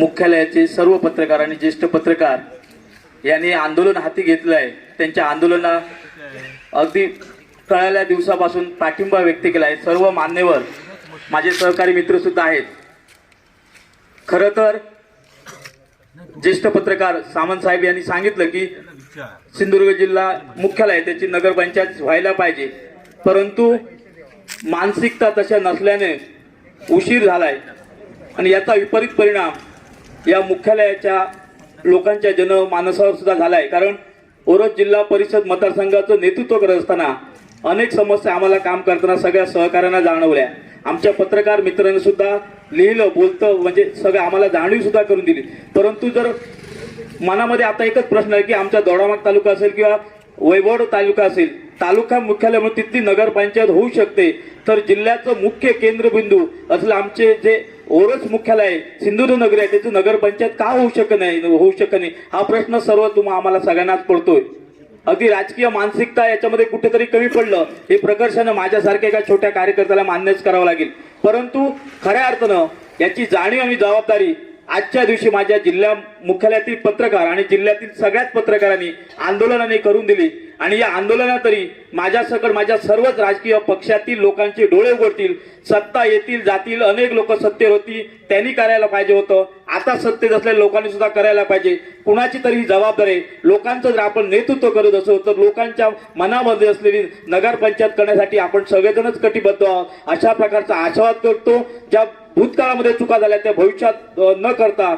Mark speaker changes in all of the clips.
Speaker 1: मुख्यालयाचे सर्व पत्रकार आणि ज्येष्ठ पत्रकार यांनी आंदोलन हाती घेतलं आहे त्यांच्या आंदोलना अगदी कळाल्या दिवसापासून पाठिंबा व्यक्त केला आहे सर्व मान्यवर माझे सहकारी मित्र सुद्धा आहेत. खरं तर ज्येष्ठ पत्रकार सामंत साहेब यांनी सांगितलं की सिंधुदुर्ग जिल्हा मुख्यालय त्याची नगरपंचायत व्हायला पाहिजे. परंतु मानसिकता तशा नसल्याने उशीर झालाय. आणि याचा विपरीत परिणाम या मुख्यालयाच्या लोकांच्या जनमानसावर सुद्धा आहे कारण ओरत जिल्हा परिषद मतदारसंघाचं नेतृत्व करत असताना अनेक समस्या आम्हाला काम करताना सगळ्या सहकाऱ्यांना जाणवल्या. आमच्या पत्रकार मित्रांनी सुद्धा लिहिलं बोलतं म्हणजे सगळं आम्हाला जाणीव सुद्धा करून दिली. परंतु जर मनामध्ये आता एकच प्रश्न आहे की आमचा दोडामाग तालुका असेल किंवा वैभव तालुका असेल तालुका मुख्यालय म्हणून तिथली नगरपंचायत होऊ शकते. तर जिल्ह्याचं मुख्य केंद्रबिंदू असलं आमचे जे ओरस मुख्यालय सिंधुदुर्ग नगर आहे. त्याचं नगरपंचायत का होऊ शकत नाही? होऊ शकत नाही. हा प्रश्न सर्व तुम्हा आम्हाला सगळ्यांनाच पडतोय. अगदी राजकीय मानसिकता याच्यामध्ये कुठेतरी कमी पडलं हे प्रकर्षानं माझ्यासारख्या एका छोट्या कार्यकर्त्याला मान्यच करावं लागेल. परंतु खऱ्या अर्थानं याची जाणीव आणि जबाबदारी आजच्या दिवशी माझ्या जिल्हा मुख्यालयातील पत्रकार आणि जिल्ह्यातील सगळ्याच पत्रकारांनी आंदोलनाने करून दिली. आणि या आंदोलनातरी माझ्यासकट माझ्या सर्वच राजकीय पक्षातील लोकांचे डोळे उघडतील सत्ता येतील जातील अनेक लोक सत्तेवर होती त्यांनी करायला पाहिजे होतं. आता सत्तेत असलेल्या लोकांनी सुद्धा करायला पाहिजे. कुणाची तरी ही जबाबदारी लोकांचं जर आपण नेतृत्व करत असो तर लोकांच्या मनामध्ये असलेली नगरपंचायत करण्यासाठी आपण सगळेजणच कटिबद्ध आहोत. अशा प्रकारचा आशावाद करतो ज्या भूतकाळामध्ये चुका झाल्या त्या भविष्यात न करता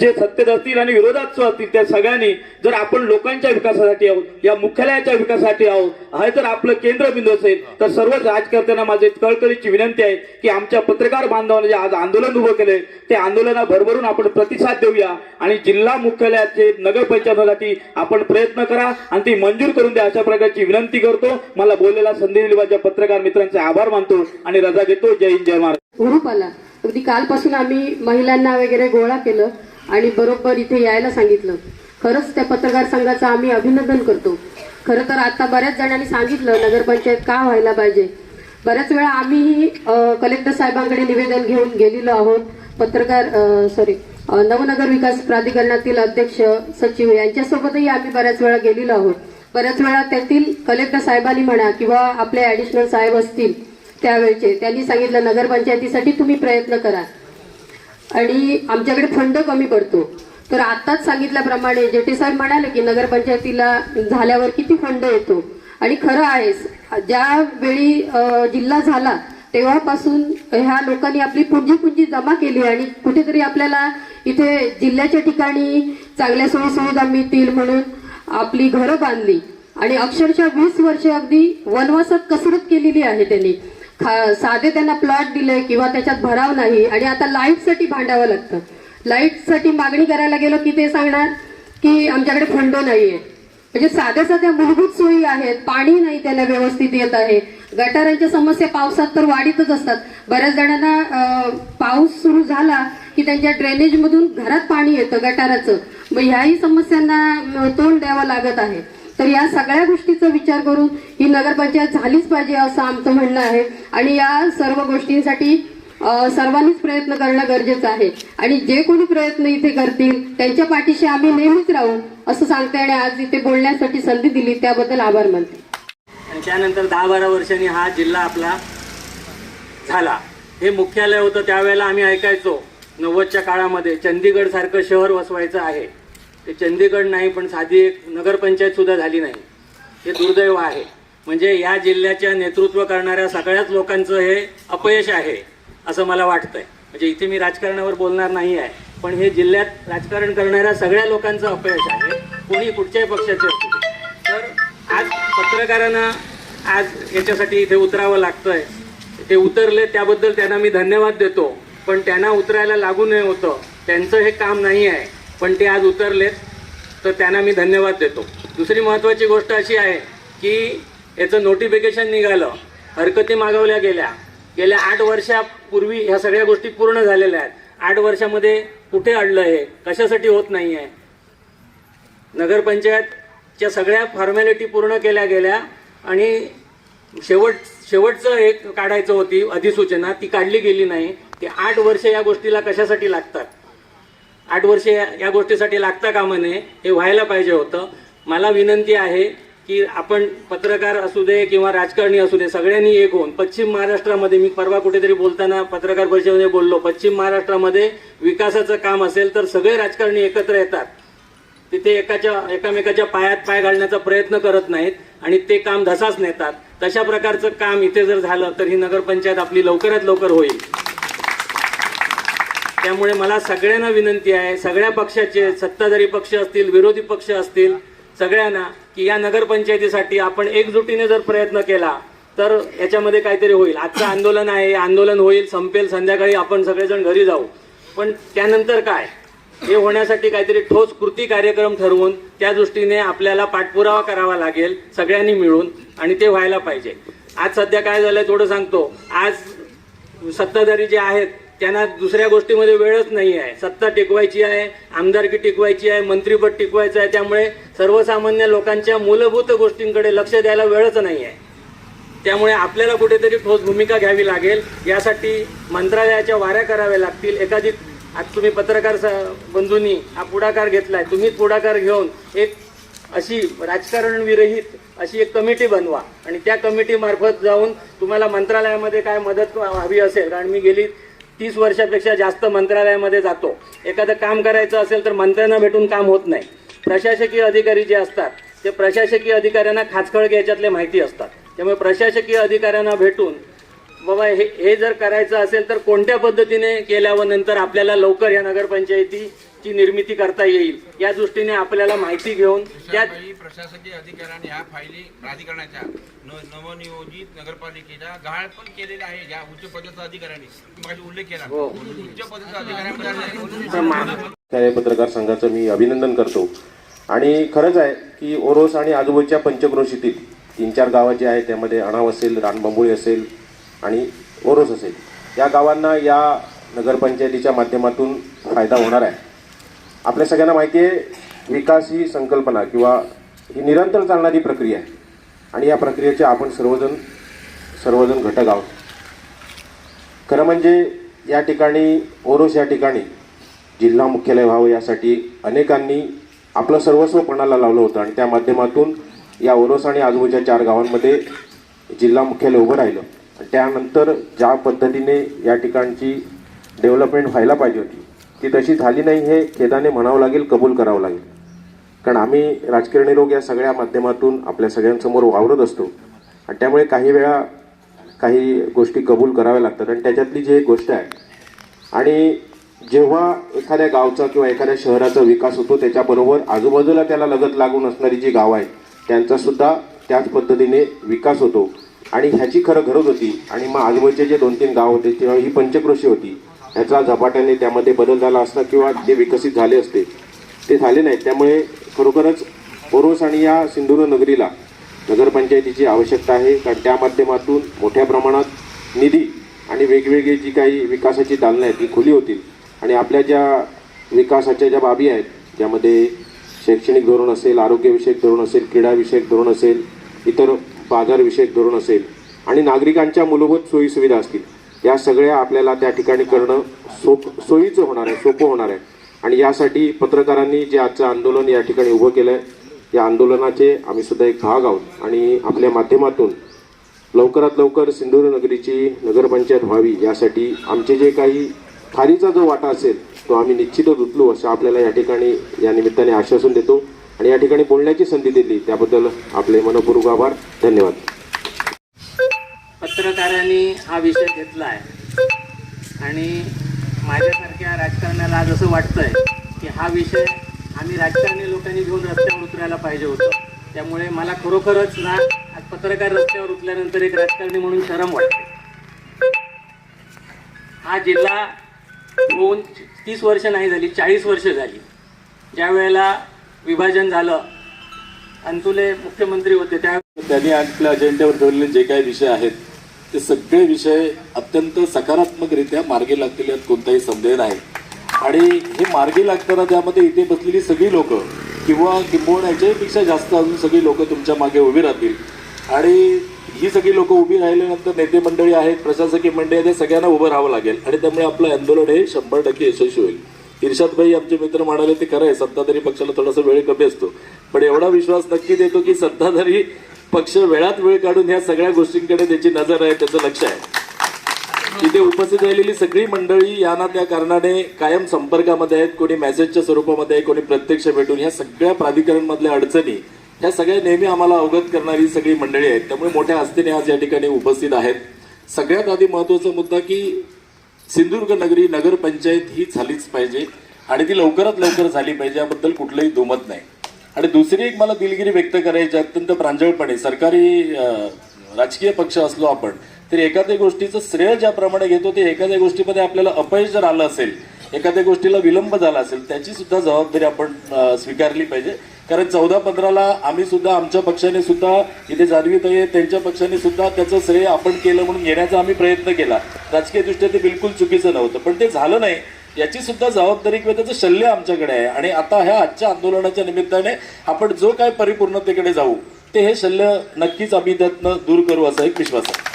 Speaker 1: जे सत्तेत असतील आणि विरोधात असतील त्या सगळ्यांनी जर आपण लोकांच्या विकासासाठी आहोत या मुख्यालयाच्या विकासासाठी आहोत हे जर आपलं केंद्रबिंदू असेल तर सर्वच राजकर्त्यांना माझी कळकळीची विनंती आहे की आमच्या पत्रकार बांधवांनी जे आज आंदोलन उभं केलंय ते आंदोलना भरभरून आपण प्रतिसाद देऊया आणि जिल्हा मुख्यालयाचे नगरपंचायतीसाठी आपण प्रयत्न करा आणि ती मंजूर करून द्या अशा प्रकारची विनंती करतो. मला बोललेला संधी दिली माझ्या पत्रकार मित्रांचे आभार मानतो आणि रजा घेतो. जय हिंद जय महाराज
Speaker 2: अगदी कालपासून आम्ही महिलांना वगैरे गोळा केलं आणि बरोबर इथे यायला सांगितलं. खरंच त्या पत्रकार संघाचं आम्ही अभिनंदन करतो. खरं तर आता बऱ्याच जणांनी सांगितलं नगरपंचायत का व्हायला पाहिजे? बऱ्याच वेळा आम्हीही कलेक्टर साहेबांकडे निवेदन घेऊन गेलेलो आहोत. पत्रकार सॉरी नवनगर विकास प्राधिकरणातील अध्यक्ष सचिव यांच्यासोबतही आम्ही बऱ्याच वेळा गेलेलो आहोत. बऱ्याच वेळा त्यातील कलेक्टर साहेबांनी म्हणा किंवा आपले ऍडिशनल साहेब असतील त्यावेळचे. त्यांनी सांगितलं नगरपंचायतीसाठी तुम्ही प्रयत्न करा. आणि आमच्याकडे फंड कमी पडतो. तर आताच सांगितल्याप्रमाणे जेटे साहेब म्हणाले की नगरपंचायतीला झाल्यावर किती फंड येतो? आणि खरं आहे ज्यावेळी जिल्हा झाला तेव्हापासून ह्या लोकांनी आपली पुंजी पुंजी जमा केली आणि कुठेतरी आपल्याला इथे जिल्ह्याच्या ठिकाणी चांगल्या सोयीसुविधा मिळतील म्हणून आपली घरं बांधली. आणि अक्षरशः वीस वर्ष अगदी वनवासात कसरत केलेली आहे त्यांनी. साधे त्यांना प्लॉट दिले किंवा त्याच्यात भराव नाही. आणि आता लाईटसाठी भांडावं लागतं. लाईटसाठी मागणी करायला गेलो की ते सांगणार की आमच्याकडे फंड नाहीये. म्हणजे साध्या साध्या मूलभूत सोयी आहेत. पाणी नाही त्यांना व्यवस्थित येत आहे. गटारांच्या समस्या पावसात तर वाढीतच असतात. बऱ्याच जणांना पाऊस सुरू झाला की त्यांच्या ड्रेनेजमधून घरात पाणी येतं गटाराचं. मग ह्याही समस्यांना तोंड द्यावं लागत आहे. तर या सगळ्या गोष्टीचा विचार करून ही नगरपंचायत झालीच पाहिजे असं आमचं म्हणणं आहे. आणि या सर्व गोष्टींसाठी सर्वांनीच प्रयत्न करणं गरजेचं आहे. आणि जे कोणी प्रयत्न इथे करतील त्यांच्या पाठीशी आम्ही नेहमीच राहू असं सांगते आणि आज इथे बोलण्यासाठी संधी दिली त्याबद्दल आभार मानते.
Speaker 3: आणि त्यानंतर दहा बारा वर्षांनी हा जिल्हा आपला झाला. हे मुख्यालय होतं त्यावेळेला आम्ही ऐकायचो. नव्वदच्या काळामध्ये चंदीगड सारखं शहर वसवायचं आहे. ते चंदीगड नाही पण साधी एक नगरपंचायत सुद्धा झाली नाही. हे दुर्दैव आहे. म्हणजे या जिल्ह्याच्या नेतृत्व करणाऱ्या सगळ्याच लोकांचं हे अपयश आहे असं मला वाटतंय. म्हणजे इथे मी राजकारणावर बोलणार नाही आहे पण हे जिल्ह्यात राजकारण करणाऱ्या सगळ्या लोकांचं अपयश आहे. कोणी कुठच्याही पक्षाचे असू तर आज पत्रकारांना आज याच्यासाठी इथे उतरावं लागतंय. ते उतरले त्याबद्दल त्यांना मी धन्यवाद देतो. पण त्यांना उतरायला लागू नये होतं. त्यांचं हे काम नाही आहे. पण ते आज उतरलेत तर त्यांना मी धन्यवाद देतो. दुसरी महत्त्वाची गोष्ट अशी आहे की याचं नोटिफिकेशन निघालं हरकती मागवल्या गेल्या. गेल्या आठ वर्षापूर्वी ह्या सगळ्या गोष्टी पूर्ण झालेल्या आहेत. आठ वर्षामध्ये कुठे अडलं हे? कशासाठी होत नाही आहे नगरपंचायतच्या सगळ्या फॉर्मॅलिटी पूर्ण केल्या गेल्या आणि शेवट शेवटचं एक काढायचं होती अधिसूचना ती काढली गेली नाही. की आठ वर्ष या गोष्टीला कशासाठी लागतात? आठ वर्षे या गोष्टीसाठी लागता कामा नये हे व्हायला पाहिजे होतं. मला विनंती आहे की आपण पत्रकार असू दे किंवा राजकारणी असू दे सगळ्यांनी एक होऊन पश्चिम महाराष्ट्रामध्ये मी परवा कुठेतरी बोलताना पत्रकार परिषदेमध्ये बोललो पश्चिम महाराष्ट्रामध्ये विकासाचं काम असेल तर सगळे राजकारणी एकत्र येतात. तिथे एकाच्या एकामेकाच्या पायात पाय घालण्याचा प्रयत्न करत नाहीत आणि ते काम धसाच नेतात. तशा प्रकारचं काम इथे जर झालं तर ही नगरपंचायत आपली लवकरात लवकर होईल. त्यामुळे मला सगळ्यांना विनंती आहे सगळ्या पक्षाचे सत्ताधारी पक्ष असतील विरोधी पक्ष असतील सगळ्यांना की या नगरपंचायतीसाठी आपण एकजुटीने जर प्रयत्न केला तर याच्यामध्ये काहीतरी होईल. आजचं आंदोलन आहे आंदोलन होईल संपेल संध्याकाळी आपण सगळेजण घरी जाऊ. पण त्यानंतर काय? हे होण्यासाठी काहीतरी ठोस कृती कार्यक्रम ठरवून त्या दृष्टीने आपल्याला पाठपुरावा करावा लागेल सगळ्यांनी मिळून आणि ते व्हायला पाहिजे. आज सध्या काय झालंय थोडं सांगतो. आज सत्ताधारी जे आहेत त्यांना दुसऱ्या गोष्टीमध्ये वेळच नाही आहे. सत्ता टिकवायची आहे आमदारकी टिकवायची आहे मंत्रीपद टिकवायचं आहे त्यामुळे सर्वसामान्य लोकांच्या मूलभूत गोष्टींकडे लक्ष द्यायला वेळच नाही आहे. त्यामुळे आपल्याला कुठेतरी ठोस भूमिका घ्यावी लागेल. यासाठी मंत्रालयाच्या वाऱ्या कराव्या लागतील. एखादी आज तुम्ही पत्रकार स- बंधूंनी हा पुढाकार घेतलाय तुम्हीच पुढाकार घेऊन एक अशी राजकारण विरहित अशी एक कमिटी बनवा आणि त्या कमिटीमार्फत जाऊन तुम्हाला मंत्रालयामध्ये काय मदत हवी असेल कारण मी गेली तीस वर्षापेक्षा जास्त मंत्रालयामध्ये जातो. एखादं काम करायचं असेल तर मंत्र्यांना भेटून काम होत नाही. प्रशासकीय अधिकारी जे असतात ते प्रशासकीय अधिकाऱ्यांना खाचखळगे याच्यातले माहिती असतात. त्यामुळे प्रशासकीय अधिकाऱ्यांना भेटून बाबा हे हे जर करायचं असेल तर कोणत्या पद्धतीने केल्यावर नंतर आपल्याला लवकर या नगरपंचायतीची निर्मिती करता येईल या दृष्टीने आपल्याला माहिती घेऊन त्या
Speaker 4: प्रशासकीय अधिकाऱ्यांनी ह्या फायली प्राधिकरणाच्या नवनियोजित नगरपालिकेच्या गहाळ पण केलेल्या आहे ज्या उच्च पदाचा अधिकाऱ्यांनी. माझा उल्लेख केला.
Speaker 3: हो.
Speaker 4: उच्च पदाचा अधिकाऱ्यांमध्ये
Speaker 5: पत्रकार संघाचं मी अभिनंदन करतो. आणि खरंच आहे की ओरोस आणि आजूबाजूच्या पंचक्रोशीतील तीन चार गावं जे आहेत त्यामध्ये अणाव असेल रानबांबोळी असेल आणि ओरोस असेल. या गावांना या नगरपंचायतीच्या माध्यमातून फायदा होणार आहे. आपल्या सगळ्यांना माहिती आहे विकास ही संकल्पना किंवा ही निरंतर चालणारी प्रक्रिया आहे. आणि या प्रक्रियेचे आपण सर्वजण सर्वजण घटक आहोत. खरं म्हणजे या ठिकाणी ओरोस या ठिकाणी जिल्हा मुख्यालय व्हावं यासाठी अनेकांनी आपलं सर्वस्व पणाला लावलं होतं आणि त्या माध्यमातून या ओरोस आणि आजूबाजूच्या चार गावांमध्ये जिल्हा मुख्यालय उभं राहिलं. त्यानंतर ज्या पद्धतीने या ठिकाणची डेव्हलपमेंट व्हायला पाहिजे होती ती तशी झाली नाही हे खेदाने म्हणावं लागेल कबूल करावं लागेल. कारण आम्ही राजकारणी लोक या सगळ्या माध्यमातून आपल्या सगळ्यांसमोर वावरत असतो. आणि त्यामुळे काही वेळा काही गोष्टी कबूल कराव्या लागतात. आणि त्याच्यातली जी एक गोष्ट आहे आणि जेव्हा एखाद्या गावचा किंवा एखाद्या शहराचा विकास होतो त्याच्याबरोबर आजूबाजूला त्याला लगत लागून असणारी जी गावं आहेत त्यांचासुद्धा त्याच पद्धतीने विकास होतो. आणि ह्याची खरं गरज होती. आणि मग आजूबाजूचे जे दोन तीन गाव होते तेव्हा ही पंचक्रोशी होती ह्याचा झपाट्याने त्यामध्ये बदल झाला असता किंवा जे विकसित झाले असते. ते झाले नाहीत. त्यामुळे खरोखरच ओरोस आणि या सिंधुदुर्ग नगरीला नगरपंचायतीची आवश्यकता आहे. कारण त्या माध्यमातून मोठ्या प्रमाणात निधी आणि वेगवेगळी जी काही विकासाची दालनं आहेत ती खुली होतील. आणि आपल्या ज्या विकासाच्या ज्या बाबी आहेत ज्यामध्ये शैक्षणिक धोरण असेल आरोग्यविषयक धोरण असेल क्रीडाविषयक धोरण असेल इतर बाजारविषयक धोरण असेल आणि नागरिकांच्या मूलभूत सोयीसुविधा असतील. या सगळ्या आपल्याला त्या ठिकाणी करणं सोप सोयीचं होणार आहे सोपं होणार आहे. आणि यासाठी पत्रकारांनी जे आजचं आंदोलन या ठिकाणी उभं केलं आहे या आंदोलनाचे आम्ही सुद्धा एक भाग आहोत. आणि आपल्या माध्यमातून लवकरात लवकर सिंधुदुर्ग नगरीची नगरपंचायत व्हावी यासाठी आमचे जे काही खालीचा जो वाटा असेल तो आम्ही निश्चितच उचलू असं आपल्याला या ठिकाणी या निमित्ताने आश्वासन देतो. आणि या ठिकाणी बोलण्याची संधी दिली त्याबद्दल आपले मनपूर्वक आभार. धन्यवाद.
Speaker 3: पत्रकारांनी हा विषय घेतला आहे आणि माझ्यासारख्या राजकारण्याला आज असं वाटतंय की हा विषय आम्ही राजकारणी लोकांनी घेऊन रस्त्यावर उतरायला पाहिजे होतं. त्यामुळे मला खरोखरच ना आज पत्रकार रस्त्यावर उतरल्यानंतर एक राजकारणी म्हणून शरम वाटते. हा जिल्हा होऊन तीस वर्ष नाही झाली चाळीस वर्ष झाली. ज्या वेळेला विभाजन झालं अंतुले मुख्यमंत्री होते त्या
Speaker 6: त्यांनी आपल्या अजेंड्यावर ठेवलेले जे काही विषय आहेत ते सगळे विषय अत्यंत सकारात्मकरित्या मार्गी लागतील यात कोणताही संदेह नाही. आणि हे मार्गी लागताना त्यामध्ये इथे बसलेली सगळी लोक किंवा किंबहुना याच्यापेक्षा जास्त अजून सगळी लोक तुमच्या मागे उभी राहतील. आणि ही सगळी लोक उभी राहिल्यानंतर नेते मंडळी आहेत प्रशासकीय मंडळी आहेत सगळ्यांना उभं राहावं लागेल. आणि त्यामुळे आपलं आंदोलन हे शंभर टक्के यशस्वी होईल. इर्षादभाई आमचे मित्र म्हणाले ते खरं आहे सत्ताधारी पक्षाला थोडासा वेळ कमी असतो. पण एवढा विश्वास नक्की देतो की सत्ताधारी पक्ष वेळात वेळ काढून ह्या सगळ्या गोष्टींकडे त्याची नजर आहे त्याचं लक्ष आहे. तिथे उपस्थित राहिलेली सगळी मंडळी या ना त्या कारणाने कायम संपर्कामध्ये आहेत कोणी मेसेजच्या स्वरूपामध्ये आहे कोणी प्रत्यक्ष भेटून ह्या सगळ्या प्राधिकरण मधल्या अडचणी ह्या सगळ्या नेहमी आम्हाला अवगत करणारी सगळी मंडळी आहेत. त्यामुळे मोठ्या हस्तीने आज या ठिकाणी उपस्थित आहेत. सगळ्यात आधी महत्त्वाचा मुद्दा की सिंधुदुर्ग नगरी नगरपंचायत ही झालीच पाहिजे आणि ती लवकरात लवकर झाली पाहिजे याबद्दल कुठलंही दुमत नाही. आणि दुसरी एक मला दिलगिरी व्यक्त करायची अत्यंत प्रांजळपणे. सरकारी राजकीय पक्ष असलो आपण तरी एखाद्या गोष्टीचं श्रेय ज्याप्रमाणे घेतो ते एखाद्या गोष्टीमध्ये आपल्याला अपयश जर आलं असेल एखाद्या गोष्टीला विलंब झाला असेल त्याची सुद्धा जबाबदारी आपण स्वीकारली पाहिजे. कारण चौदा पंधराला आम्ही सुद्धा आमच्या पक्षाने सुद्धा इथे जाणवीत आहे त्यांच्या पक्षाने सुद्धा त्याचं श्रेय आपण केलं म्हणून घेण्याचा आम्ही प्रयत्न केला. राजकीय दृष्ट्या ते बिलकुल चुकीचं नव्हतं पण ते झालं नाही. याची सुद्धा जबाबदारी किंवा त्याचं शल्य आमच्याकडे आहे. आणि आता ह्या आजच्या आंदोलनाच्या निमित्ताने आपण जो काय परिपूर्णतेकडे जाऊ ते हे शल्य नक्कीच आम्ही त्यातनं दूर करू असा एक विश्वास आहे.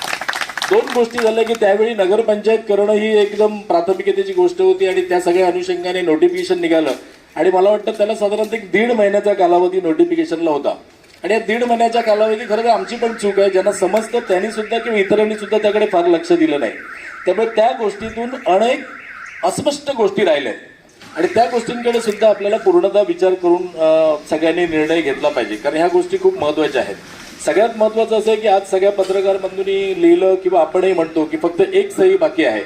Speaker 6: दोन गोष्टी झाल्या की त्यावेळी नगरपंचायत करणं ही एकदम प्राथमिकतेची गोष्ट होती आणि त्या सगळ्या अनुषंगाने नोटिफिकेशन निघालं. आणि मला वाटतं त्याला साधारणतः एक दीड महिन्याचा कालावधी नोटिफिकेशनला होता. आणि या दीड महिन्याच्या कालावधी खरं तर आमची पण चूक आहे. ज्यांना समजतं त्यांनी सुद्धा किंवा इतरांनी सुद्धा त्याकडे फार लक्ष दिलं नाही. त्यामुळे त्या गोष्टीतून अनेक अस्पष्ट गोष्टी राहिल्या आहेत. आणि त्या गोष्टींकडे सुद्धा आपल्याला पूर्णतः विचार करून सगळ्यांनी निर्णय घेतला पाहिजे. कारण ह्या गोष्टी खूप महत्त्वाच्या आहेत. सगळ्यात महत्वाचं असं आहे की आज सगळ्या पत्रकार बंधूंनी लिहिलं किंवा आपणही म्हणतो की फक्त एक सही बाकी आहे.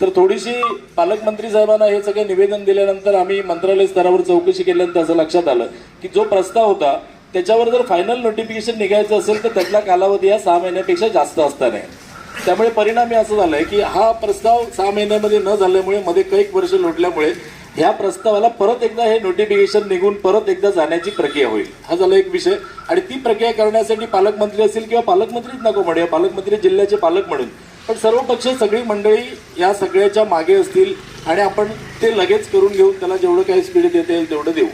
Speaker 6: तर थोडीशी पालकमंत्री साहेबांना हे सगळं निवेदन दिल्यानंतर आम्ही मंत्रालय स्तरावर चौकशी केल्यानंतर असं लक्षात आलं की जो प्रस्ताव होता त्याच्यावर जर फायनल नोटिफिकेशन निघायचं असेल तर त्यातला कालावधी हा सहा महिन्यापेक्षा जास्त असता आहे. त्यामुळे परिणामी असं झालंय की हा प्रस्ताव सहा महिन्यामध्ये न झाल्यामुळे मध्ये कैक वर्ष लोटल्यामुळे ह्या प्रस्तावाला परत एकदा हे नोटिफिकेशन निघून परत एकदा जाण्याची प्रक्रिया होईल. हा झाला एक विषय. आणि ती प्रक्रिया करण्यासाठी पालकमंत्री असतील किंवा पालकमंत्रीच नको म्हणूया पालकमंत्री जिल्ह्याचे पालक म्हणून. पण सर्व पक्ष सगळी मंडळी या सगळ्याच्या मागे असतील आणि आपण ते लगेच करून घेऊन त्याला जेवढं काही स्पीड देता येईल तेवढं देऊ.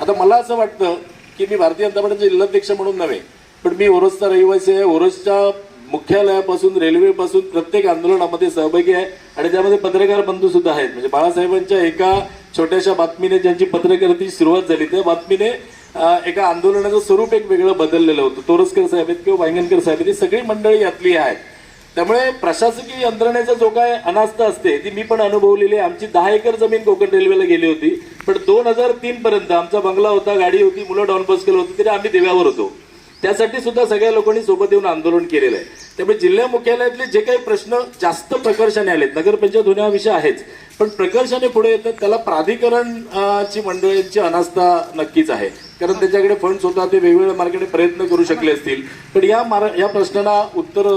Speaker 6: आता मला असं वाटतं की मी भारतीय जनता पार्टीचे जिल्हाध्यक्ष म्हणून नव्हे पण मी ओरोसचा रहिवासी आहे. ओरसच्या मुख्यालयापासून रेल्वेपासून प्रत्येक आंदोलनामध्ये सहभागी आहे आणि त्यामध्ये पत्रकार बंधू सुद्धा आहेत. म्हणजे बाळासाहेबांच्या एका छोट्याशा बातमीने ज्यांची पत्रकारितेची सुरुवात झाली त्या बातमीने एका आंदोलनाचं स्वरूप एक वेगळं बदललेलं होतं. तोरसकर साहेब आहेत किंवा वांगणकर साहेब आहेत ही सगळी मंडळी यातली आहेत. त्यामुळे प्रशासकीय यंत्रणेचा जो काय अनास्था असते ती मी पण अनुभवलेली आहे. आमची दहा एकर जमीन कोकण रेल्वेला गेली होती पण दोन हजार तीन पर्यंत आमचा बंगला होता गाडी होती मुलं डॉन बसकेल होती तरी आम्ही देव्यावर होतो. त्यासाठी सुद्धा सगळ्या लोकांनी सोबत येऊन आंदोलन केलेलं आहे. त्यामुळे जिल्हा मुख्यालयातले जे काही प्रश्न जास्त प्रकर्षाने आलेत नगरपंचायत होण्याविषयी आहेच पण प्रकर्षाने पुढे येतात त्याला प्राधिकरण ची मंडळींची अनास्था नक्कीच आहे. कारण त्याच्याकडे फंड होता ते वेगवेगळ्या मार्गाने प्रयत्न करू शकले असतील. पण या मार या प्रश्नाला उत्तर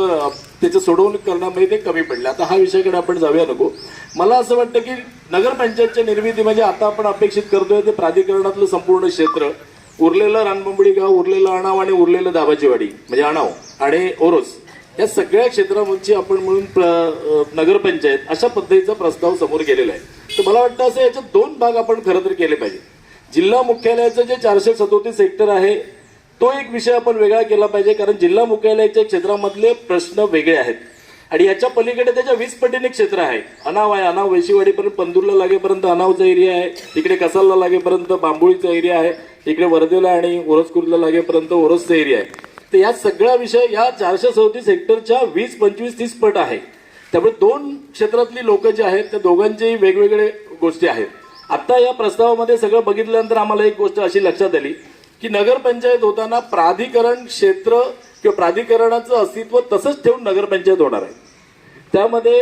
Speaker 6: त्याचं सोडवणूक करण्यामध्ये ते कमी पडले. आता हा विषयाकडे आपण जाऊया नको. मला असं वाटतं की नगरपंचायतच्या निर्मिती म्हणजे आता आपण अपेक्षित करतोय ते प्राधिकरणातलं संपूर्ण क्षेत्र. उरलेलं रानबंबडी गाव उरलेलं अणाव आणि उरलेलं दाबाचीवाडी म्हणजे अणाव आणि ओरोस या सगळ्या क्षेत्रामध्ये आपण म्हणून प्र- नगरपंचायत अशा पद्धतीचा प्रस्ताव समोर गेलेला आहे. तर मला वाटतं असं याच्यात दोन भाग आपण खरं तर केले पाहिजे. जिल्हा मुख्यालयाचं जे चारशे सदोतीस सेक्टर आहे तो एक विषय आपण वेगळा केला पाहिजे कारण जिल्हा मुख्यालयाच्या क्षेत्रामधले प्रश्न वेगळे आहेत. आणि याच्या पलीकडे त्याच्या वीस पटीने क्षेत्र आहे. अनाव आहे अनाव वैशीवाडीपर्यंत पंदूरला लागेपर्यंत अनावचा एरिया आहे इकडे कसालला लागेपर्यंत बांबोळीचा एरिया आहे. इकडे वर्धेला आणि ओरसकुर्ला लागेपर्यंत ओरसचा एरिया आहे. तर या सगळा विषय या चारशे चौतीस हेक्टरच्या वीस पंचवीस तीस पट आहे. त्यामुळे दोन क्षेत्रातली लोक जे आहेत त्या दोघांचेही वेगवेगळे गोष्टी आहेत. आता या प्रस्तावामध्ये सगळं बघितल्यानंतर आम्हाला एक गोष्ट अशी लक्षात आली की नगरपंचायत होताना प्राधिकरण क्षेत्र किंवा प्राधिकरणाचं अस्तित्व तसंच ठेवून नगरपंचायत होणार आहे. त्यामध्ये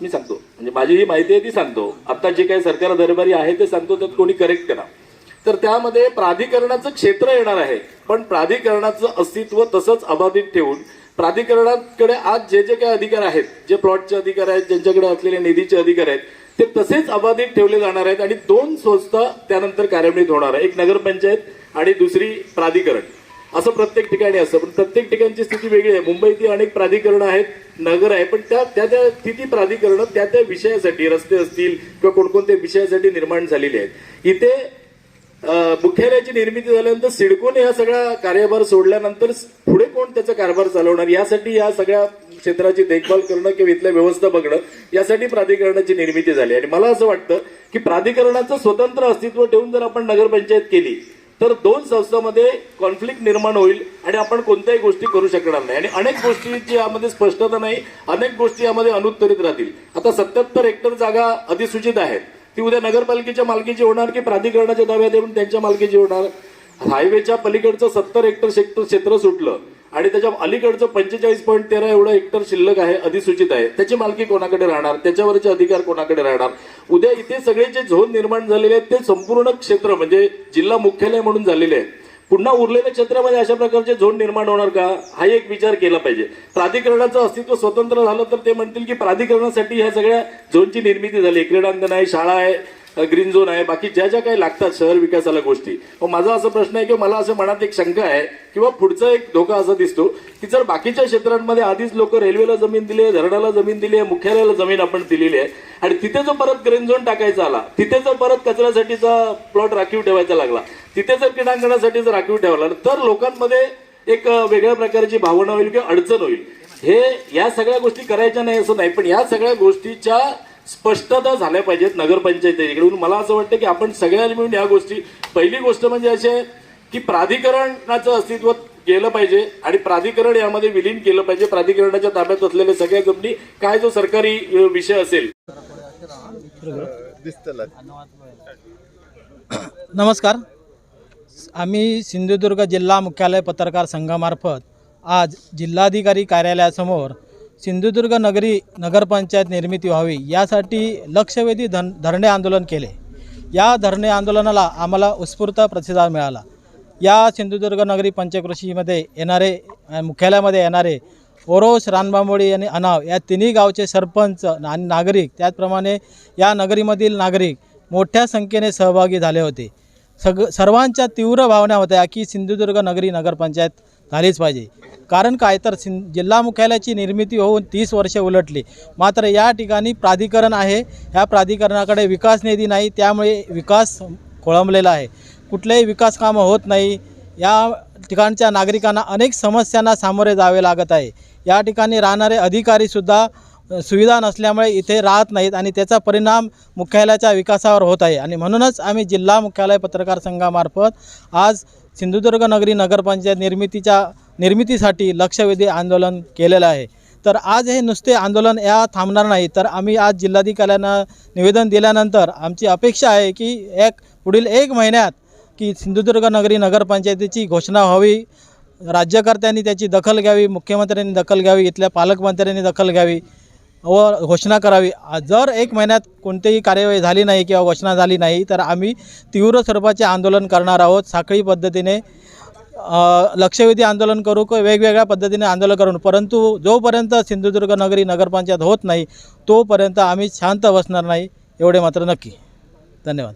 Speaker 6: मी सांगतो म्हणजे माझी ही माहिती आहे ती सांगतो. आता जे काही सरकार दरबारी आहे ते सांगतो त्यात कोणी करेक्ट करा तर त्यामध्ये प्राधिकरणाचं क्षेत्र येणार आहे. पण प्राधिकरणाचं अस्तित्व तसंच अबाधित ठेवून प्राधिकरणाकडे आज जे जे काही अधिकार आहेत जे प्लॉटचे अधिकार आहेत ज्यांच्याकडे असलेले निधीचे अधिकार आहेत ते तसेच अबाधित ठेवले जाणार आहेत आणि दोन संस्था त्यानंतर कार्यान्वित होणार आहे. एक नगरपंचायत आणि दुसरी प्राधिकरण. असं प्रत्येक ठिकाणी असतं. पण प्रत्येक ठिकाणची स्थिती वेगळी आहे. मुंबईतील अनेक प्राधिकरण आहेत नगर आहे पण त्या त्या त्या स्थिती प्राधिकरणं त्या त्या विषयासाठी रस्ते असतील किंवा कोणकोणत्या विषयासाठी निर्माण झालेली आहेत. इथे मुख्यालयाची निर्मिती झाल्यानंतर सिडकोने हा सगळा कार्यभार सोडल्यानंतर पुढे कोण त्याचा कारभार चालवणार? यासाठी या सगळ्या क्षेत्राची देखभाल करणं किंवा इथल्या व्यवस्था बघणं यासाठी प्राधिकरणाची निर्मिती झाली. आणि मला असं वाटतं की प्राधिकरणाचं स्वतंत्र अस्तित्व ठेवून जर आपण नगरपंचायत केली तर दोन संस्थांमध्ये कॉन्फ्लिक्ट निर्माण होईल आणि आपण कोणत्याही गोष्टी करू शकणार नाही. आणि अनेक गोष्टींची यामध्ये स्पष्टता नाही अनेक गोष्टी यामध्ये अनुत्तरित राहतील. आता सत्याहत्तर हेक्टर जागा अधिसूचित आहेत. ती उद्या नगरपालिकेच्या मालकीची होणार की प्राधिकरणाच्या ताब्यात येऊन त्यांच्या मालकीची होणार? हायवेच्या पलीकडचं सत्तर हेक्टर क्षेत्र क्षेत्र सुटलं आणि त्याच्या अलीकडचं पंचेचाळीस पॉईंट तेरा एवढं हेक्टर शिल्लक आहे अधिसूचित आहे. त्याची मालकी कोणाकडे राहणार? त्याच्यावरचे अधिकार कोणाकडे राहणार? उद्या इथे सगळे जे झोन निर्माण झालेले आहेत ते संपूर्ण क्षेत्र म्हणजे जिल्हा मुख्यालय म्हणून झालेले आहे पुन्हा उरलेल्या क्षेत्रामध्ये अशा प्रकारचे झोन निर्माण होणार का? हा एक विचार केला पाहिजे. प्राधिकरणाचं अस्तित्व स्वतंत्र झालं तर ते म्हणतील की प्राधिकरणासाठी ह्या सगळ्या झोनची निर्मिती झाली. क्रीडांगण आहे शाळा आहे ग्रीन झोन आहे. बाकी ज्या ज्या काही लागतात शहर विकासाला गोष्टी. मग माझा असं प्रश्न आहे की मला असं मनात एक शंका आहे किंवा पुढचा एक धोका असा दिसतो की जर बाकीच्या क्षेत्रांमध्ये आधीच लोक रेल्वेला जमीन दिली आहे धरणाला जमीन दिली आहे मुख्यालयाला जमीन आपण दिलेली आहे आणि तिथे जो परत ग्रीन झोन टाकायचा आला तिथे जर परत कचऱ्यासाठीचा प्लॉट राखीव ठेवायचा लागला तिथे जर क्रीडांगणासाठी जर राखीव ठेवला तर लोकांमध्ये एक वेगळ्या प्रकारची भावना होईल किंवा अडचण होईल. हे या सगळ्या गोष्टी करायच्या नाही असं नाही पण या सगळ्या गोष्टीच्या स्पष्टता झाल्या पाहिजेत नगरपंचायतीकडून. मला असं वाटतं की आपण सगळ्यांनी मिळून या गोष्टी पहिली गोष्ट म्हणजे अशी आहे की प्राधिकरणाचं अस्तित्व केलं पाहिजे आणि प्राधिकरण यामध्ये विलीन केलं पाहिजे. प्राधिकरणाच्या ताब्यात असलेल्या सगळ्या कंपनी काय जो सरकारी विषय असेल.
Speaker 7: नमस्कार. आम्ही सिंधुदुर्ग जिल्हा मुख्यालय पत्रकार संघामार्फत आज जिल्हाधिकारी कार्यालयासमोर सिंधुदुर्ग नगरी नगरपंचायत निर्मिती व्हावी यासाठी लक्षवेधी धन धरणे आंदोलन केले. या धरणे आंदोलनाला आम्हाला उत्स्फूर्त प्रतिसाद मिळाला. या सिंधुदुर्ग नगरी पंचकृषीमध्ये येणारे मुख्यालयामध्ये येणारे ओरोस रानबांबोळी आणि अनाव या तिन्ही गावचे सरपंच आणि नागरिक त्याचप्रमाणे या नगरीमधील नागरिक मोठ्या संख्येने सहभागी झाले होते. सग सर्वांच्या तीव्र भावना होत्या की सिंधुदुर्ग नगरी नगरपंचायत झालीच पाहिजे. कारण काय? तर सिं जिल्हा मुख्यालयाची निर्मिती होऊन तीस वर्षे उलटली. मात्र या ठिकाणी प्राधिकरण आहे. ह्या प्राधिकरणाकडे विकास निधी नाही. त्यामुळे विकास खोळंबलेला आहे. कुठलेही विकास कामं होत नाही. या ठिकाणच्या नागरिकांना अनेक समस्यांना सामोरे जावे लागत आहे. या ठिकाणी राहणारे अधिकारीसुद्धा सुविधा नसल्यामुळे इथे राहत नाहीत आणि त्याचा परिणाम मुख्यालयाच्या विकासावर होत आहे. आणि म्हणूनच आम्ही जिल्हा मुख्यालय पत्रकार संघामार्फत आज सिंधुदुर्ग नगरी नगरपंचायत निर्मितीच्या निर्मितीसाठी लक्षवेधी आंदोलन केलेलं आहे. तर आज हे नुसते आंदोलन या थांबणार नाही. तर आम्ही आज जिल्हाधिकाऱ्यांना निवेदन दिल्यानंतर आमची अपेक्षा आहे की एक पुढील एक महिन्यात की सिंधुदुर्ग नगरी नगरपंचायतीची घोषणा व्हावी. राज्यकर्त्यांनी त्याची दखल घ्यावी मुख्यमंत्र्यांनी दखल घ्यावी इथल्या पालकमंत्र्यांनी दखल घ्यावी. व घोषणा करावी. जर एक महिन्यात कोणतीही कार्यवाही झाली नाही किंवा घोषणा झाली नाही तर आम्ही तीव्र स्वरूपाचे आंदोलन करणार आहोत. साखळी पद्धतीने लक्षवेधी आंदोलन करू किंवा वेगवेगळ्या पद्धतीने आंदोलन करू. परंतु जोपर्यंत सिंधुदुर्ग नगरी नगरपंचायत होत नाही तोपर्यंत आम्ही शांत बसणार नाही एवढे मात्र नक्की. धन्यवाद.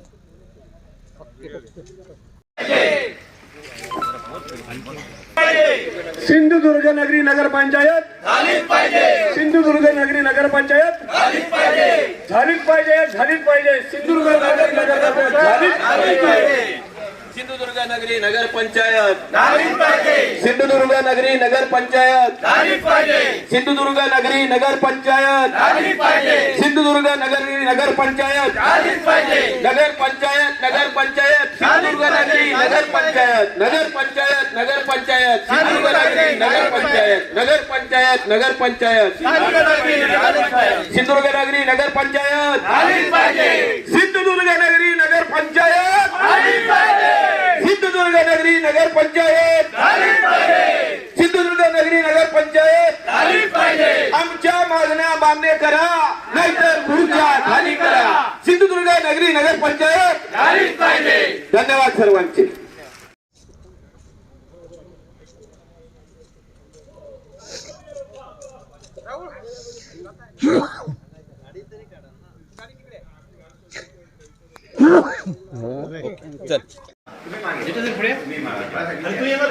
Speaker 8: सिंधुदुर्ग नगरी नगरपंचायत झालीच पाहिजे. सिंधुदुर्ग नगरी नगरपंचायत झालीच पाहिजे. झालीच पाहिजे झालीच पाहिजे. सिंधुदुर्ग नगरी नगरपंचायत झालीच पाहिजे.
Speaker 4: सिंधुदुर्ग नगरी नगर पंचायत.
Speaker 8: झालीच पाहिजे.
Speaker 4: सिंधुदुर्ग नगरी नगर पंचायत.
Speaker 8: झालीच पाहिजे.
Speaker 4: सिंधुदुर्ग नगरी नगर पंचायत. सिंधुदुर्ग नगरी नगर पंचायत. नगर पंचायत नगर पंचायत. सिंधुदुर्ग नगरी नगर पंचायत. नगर पंचायत नगर पंचायत. सिंधुदुर्ग नगरी नगर पंचायत. नगर पंचायत नगर पंचायत.
Speaker 8: सिंधुदुर्ग नगरी नगर पंचायत.
Speaker 4: सिंधुदुर्ग नगरी नगर पंचायत. सिंधुदुर्ग नगरी नगर पंचायत. नगरी नगर पंचायत. आमच्या मागण्या मान्य करा नाहीतर पुढच्या खाली करा. सिंधुदुर्ग नगरी नगर पंचायत. धन्यवाद सर्वांचे. चल. तुम्ही मागे. पुढे मी मागितले तू येणार